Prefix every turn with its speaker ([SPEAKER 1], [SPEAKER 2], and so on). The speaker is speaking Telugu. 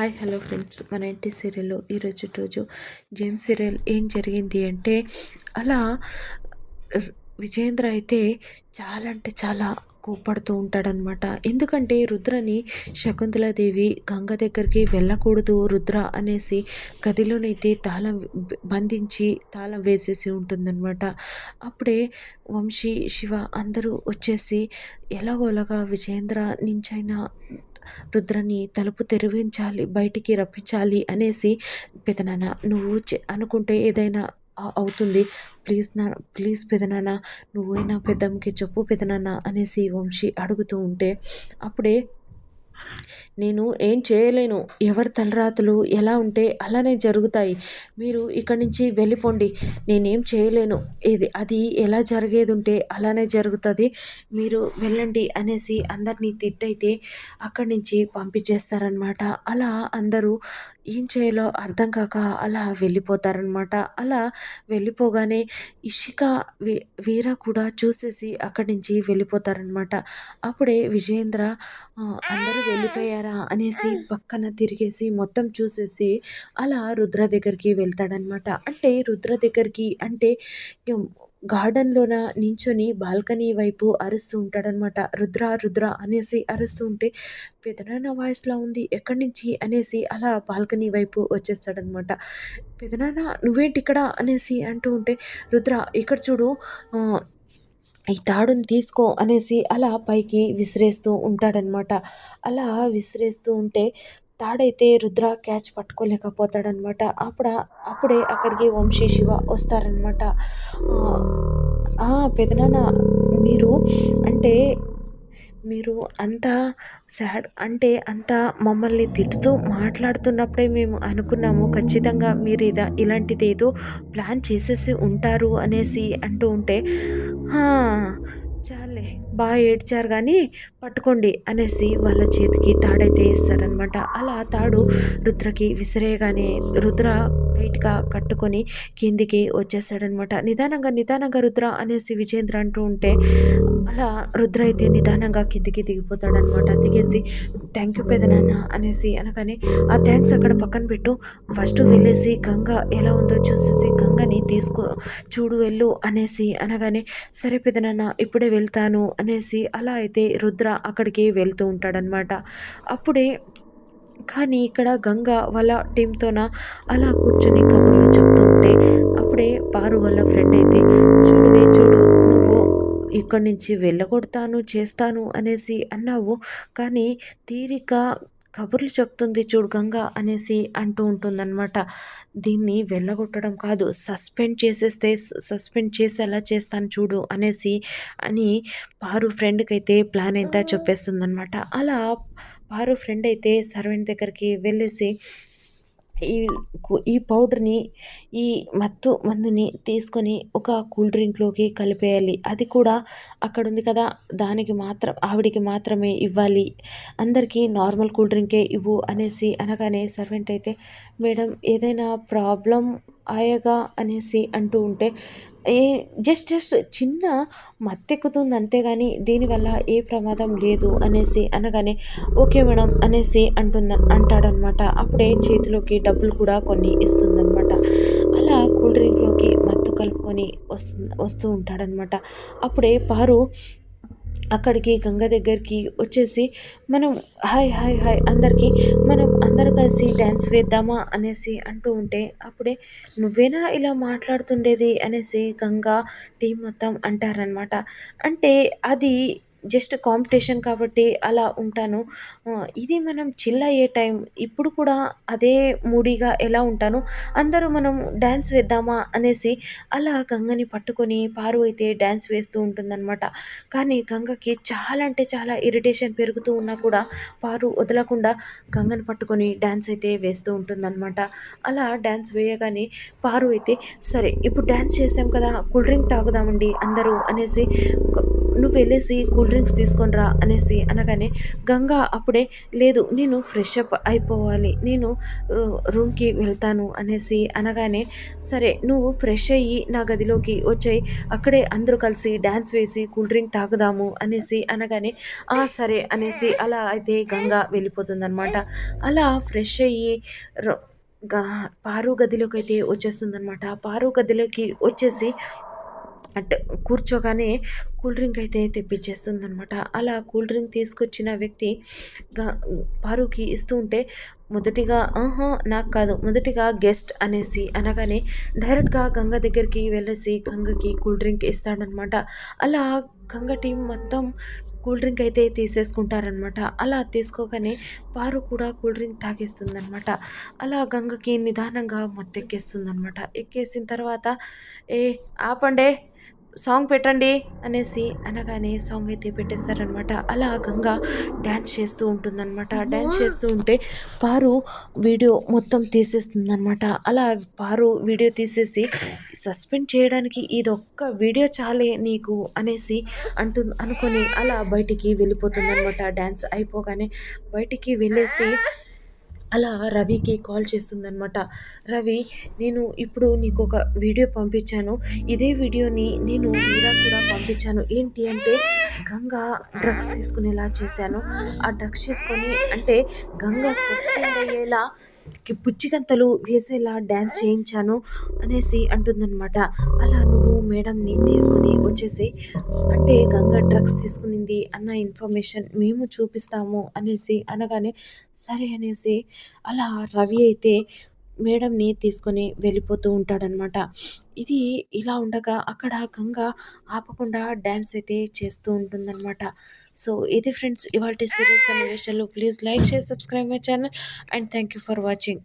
[SPEAKER 1] Hi hello friends. మన ఇంటి సీరియల్లో ఈరోజు రోజు జేమ్ సీరియల్ ఏం జరిగింది అంటే అలా విజేంద్ర అయితే చాలా అంటే చాలా కోప్పడుతూ ఉంటాడనమాట ఎందుకంటే రుద్రని శకుంతలాదేవి గంగ దగ్గరికి వెళ్ళకూడదు రుద్ర అనేసి గదిలోనైతే తాళం బంధించి తాళం వేసేసి ఉంటుందన్నమాట. అప్పుడే వంశీ శివ అందరూ వచ్చేసి ఎలాగోలాగా విజేంద్ర నుంచైనా రుద్రని తలుపు తెరివించాలి బయటికి రప్పించాలి అనేసి పెదనాన్న నువ్వు అనుకుంటే ఏదైనా అవుతుంది. ప్లీజ్ నా ప్లీజ్ పెదనాన్న నువ్వైనా పెద్దమ్మకి చెప్పు పెదనాన్న అనేసి వంశీ అడుగుతూ ఉంటే అప్పుడే నేను ఏం చేయలేను. ఎవరి తలరాతలు? ఎలా ఉంటే అలానే జరుగుతాయి. మీరు ఇక్కడి నుంచి వెళ్ళిపోండి. నేనేం చేయలేను. ఇది అది ఎలా జరిగేది ఉంటే అలానే జరుగుతుంది. మీరు వెళ్ళండి అనేసి అందరినీ తిట్టయితే అక్కడి నుంచి పంపించేస్తారనమాట అలా అందరూ ఏం చేయాలో అర్థం కాక అలా వెళ్ళిపోతారనమాట అలా వెళ్ళిపోగానే ఇషిక వీరా వీర కూడా చూసేసి అక్కడి నుంచి వెళ్ళిపోతారనమాట అప్పుడే విజేంద్ర అందరూ వెళ్ళిపోయారా? అనేసి పక్కన తిరిగేసి మొత్తం చూసేసి అలా రుద్ర దగ్గరికి వెళ్తాడనమాట అంటే రుద్ర దగ్గరికి అంటే గార్డెన్లోన నించొని బాల్కనీ వైపు అరుస్తూ ఉంటాడనమాట. రుద్ర రుద్ర అనేసి అరుస్తూ ఉంటే పెదనాన్న వాయిస్లా ఉంది ఎక్కడి నుంచి? అనేసి అలా బాల్కనీ వైపు వచ్చేస్తాడనమాట. పెదనాన్న నువ్వేంటి ఇక్కడ అనేసి అంటూ ఉంటే రుద్ర ఇక్కడ చూడు ఈ తాడుని తీసుకో అనేసి అలా పైకి విసిరేస్తూ ఉంటాడనమాట. అలా విసిరేస్తూ ఉంటే తాడైతే రుద్ర క్యాచ్ పట్టుకోలేకపోతాడనమాట. అప్పుడ అప్పుడే అక్కడికి వంశీ శివ వస్తారనమాట. పెదనాన్న మీరు అంటే మీరు అంత సాడ్ అంటే అంత మమ్మల్ని తిట్టుతూ మాట్లాడుతున్నప్పుడే మేము అనుకున్నాము ఖచ్చితంగా మీరు ఇదా ఇలాంటిది ఏదో ప్లాన్ చేసేసి ఉంటారు అనేసి అంటూ ఉంటే చాలే బాగా ఏడ్చారు కానీ పట్టుకోండి అనేసి వాళ్ళ చేతికి తాడైతే ఇస్తారనమాట అలా తాడు రుద్రకి విసిరేయగానే రుద్ర టైట్గా కట్టుకొని కిందికి వచ్చేసాడనమాట నిదానంగా నిదానంగా రుద్ర అనేసి విజేంద్ర అంటూ ఉంటే అలా రుద్ర అయితే నిదానంగా కిందికి దిగిపోతాడనమాట దిగేసి థ్యాంక్ యూ పెదనాన్న అనేసి అనగానే ఆ థ్యాంక్స్ అక్కడ పక్కన పెట్టు. ఫస్ట్ వెళ్ళేసి గంగ ఎలా ఉందో చూసేసి గంగని తీసుకో చూడు వెళ్ళు అనేసి అనగానే సరే పెదనాన్న ఇప్పుడే వెళ్తాను అనేసి అలా అయితే రుద్ర అక్కడికి వెళ్తూ ఉంటాడనమాట అప్పుడే కానీ ఇక్కడ గంగ వాళ్ళ టీంతోన అలా కూర్చొని కబుర్లు చెప్తూ ఉంటే అప్పుడే పారు వాళ్ళ ఫ్రెండ్ అయితే చూడువే చూడు ఇక్కడి నుంచి వెళ్ళగొడతాను చేస్తాను అనేసి అన్నావు. కానీ తీరిక కబుర్లు చెప్తుంది చూడు గంగ అనేసి అంటూ ఉంటుందన్నమాట. దీన్ని వెళ్ళగొట్టడం కాదు సస్పెండ్ చేసేస్తే సస్పెండ్ చేసేలా చేస్తాను చూడు అనేసి అని పారు ఫ్రెండ్కి అయితే ప్లాన్ అయితే చెప్పేస్తుందన్నమాట. అలా పారు ఫ్రెండ్ అయితే సర్వెంట్ దగ్గరికి వెళ్ళేసి ఈ ఈ పౌడర్ని ఈ మత్తు మందుని తీసుకొని ఒక కూల్ డ్రింక్లోకి కలిపేయాలి. అది కూడా అక్కడ ఉంది కదా దానికి మాత్రం ఆవిడికి మాత్రమే ఇవ్వాలి. అందరికీ నార్మల్ కూల్ డ్రింకే ఇవ్వు అనేసి అనగానే సర్వెంట్ అయితే మేడం ఏదైనా ప్రాబ్లం ఆయగా అనేసి అంటూ ఉంటే ఏ జస్ట్ జస్ట్ చిన్న మత్తెక్కుతుంది అంతేగాని దీనివల్ల ఏ ప్రమాదం లేదు అనేసి అనగానే ఓకే మేడం అనేసి అంటుంద అంటాడనమాట. అప్పుడే చేతిలోకి డబ్బులు కూడా కొన్ని ఇస్తుందన్నమాట అలా కూల్ డ్రింక్లోకి మత్తు కలుపుకొని వస్తు వస్తూ ఉంటాడనమాట. అప్పుడే పారు అక్కడికి గంగ దగ్గరికి వచ్చేసి మనం హాయ్ హాయ్ హాయ్ అందరికీ మనం అందరు కలిసి డ్యాన్స్ వేద్దామా? అనేసి అంటూ ఉంటే అప్పుడే నువ్వేనా ఇలా మాట్లాడుతుండేది? అనేసి గంగ టీం మొత్తం అంటారనమాట అంటే అది జస్ట్ కాంపిటీషన్ కాబట్టి అలా ఉంటాను. ఇది మనం చిల్ అయ్యే టైం ఇప్పుడు కూడా అదే మూడీగా ఎలా ఉంటాను? అందరూ మనం డ్యాన్స్ వేద్దామా అనేసి అలా గంగని పట్టుకొని పారు అయితే డ్యాన్స్ వేస్తూ ఉంటుందన్నమాట. కానీ గంగకి చాలా అంటే చాలా ఇరిటేషన్ పెరుగుతూ ఉన్నా కూడా పారు వదలకుండా గంగని పట్టుకొని డ్యాన్స్ అయితే వేస్తూ ఉంటుందన్నమాట. అలా డ్యాన్స్ వేయగానే పారు అయితే సరే ఇప్పుడు డ్యాన్స్ చేసాం కదా కూల్ డ్రింక్ తాగుదామండి అందరూ అనేసి నువ్వు వెళ్ళేసి కూల్ డ్రింక్స్ తీసుకొని రా అనేసి అనగానే గంగ అప్పుడే లేదు నేను ఫ్రెష్ అప్ అయిపోవాలి నేను రూమ్కి వెళ్తాను అనేసి అనగానే సరే నువ్వు ఫ్రెష్ అయ్యి నా గదిలోకి వచ్చాయి అక్కడే అందరూ కలిసి డ్యాన్స్ వేసి కూల్ డ్రింక్ తాగుదాము అనేసి అనగానే ఆ సరే అనేసి అలా అయితే గంగ వెళ్ళిపోతుందనమాట అలా ఫ్రెష్ అయ్యి పారు గదిలోకి అయితే వచ్చేస్తుందనమాట పారు గదిలోకి వచ్చేసి అట్ కూర్చోగానే కూల్ డ్రింక్ అయితే తెప్పించేస్తుందనమాట అలా కూల్ డ్రింక్ తీసుకొచ్చిన వ్యక్తి పారుకి ఇస్తూ ఉంటే మొదటిగా ఆహా నాకు కాదు మొదటిగా గెస్ట్ అనేసి అనగానే డైరెక్ట్గా గంగ దగ్గరికి వెళ్ళేసి గంగకి కూల్ డ్రింక్ ఇస్తాడనమాట అలా గంగ టీం మొత్తం కూల్ డ్రింక్ అయితే తీసేసుకుంటారనమాట అలా తీసుకోగానే పారు కూడా కూల్ డ్రింక్ తాగేస్తుందనమాట అలా గంగకి నిదానంగా మొత్తెక్కేస్తుందనమాట ఎక్కేసిన తర్వాత ఏ ఆపండే సాంగ్ పెట్టండి అనేసి అనగానే సాంగ్ అయితే పెట్టేశారనమాట అలా గంగ డ్యాన్స్ చేస్తూ ఉంటుందన్నమాట. డ్యాన్స్ చేస్తూ ఉంటే పారు వీడియో మొత్తం తీసేస్తుందనమాట అలా పారు వీడియో తీసేసి సస్పెండ్ చేయడానికి ఇదొక్క వీడియో చాలే నీకు అనేసి అంటు అనుకొని అలా బయటికి వెళ్ళిపోతుందనమాట డ్యాన్స్ అయిపోగానే బయటికి వెళ్ళేసి అలా రవికి కాల్ చేస్తుందనమాట రవి నేను ఇప్పుడు నీకు ఒక వీడియో పంపించాను. ఇదే వీడియోని నేను మీరా కూడా పంపించాను. ఏంటి అంటే గంగా డ్రగ్స్ తీసుకునేలా చేశాను. ఆ డ్రగ్స్ చేసుకొని అంటే గంగా సస్పెండ్ అయ్యేలా పుచ్చిగంతలు వేసేలా డ్యాన్స్ చేయించాను అనేసి అంటుందన్నమాట. అలా నువ్వు మేడంని తీసుకుని వచ్చేసి అంటే గంగ డ్రగ్స్ తీసుకునింది అన్న ఇన్ఫర్మేషన్ మేము చూపిస్తాము అనేసి అనగానే సరే అనేసి అలా రవి అయితే మేడంని తీసుకొని వెళ్ళిపోతూ ఉంటాడనమాట ఇది ఇలా ఉండగా అక్కడ గంగ ఆపకుండా డ్యాన్స్ అయితే చేస్తూ ఉంటుందన్నమాట. సో ఇది ఫ్రెండ్స్ ఇవాళ సీరియల్స్ అనే విషయంలో please like share subscribe my channel and thank you for watching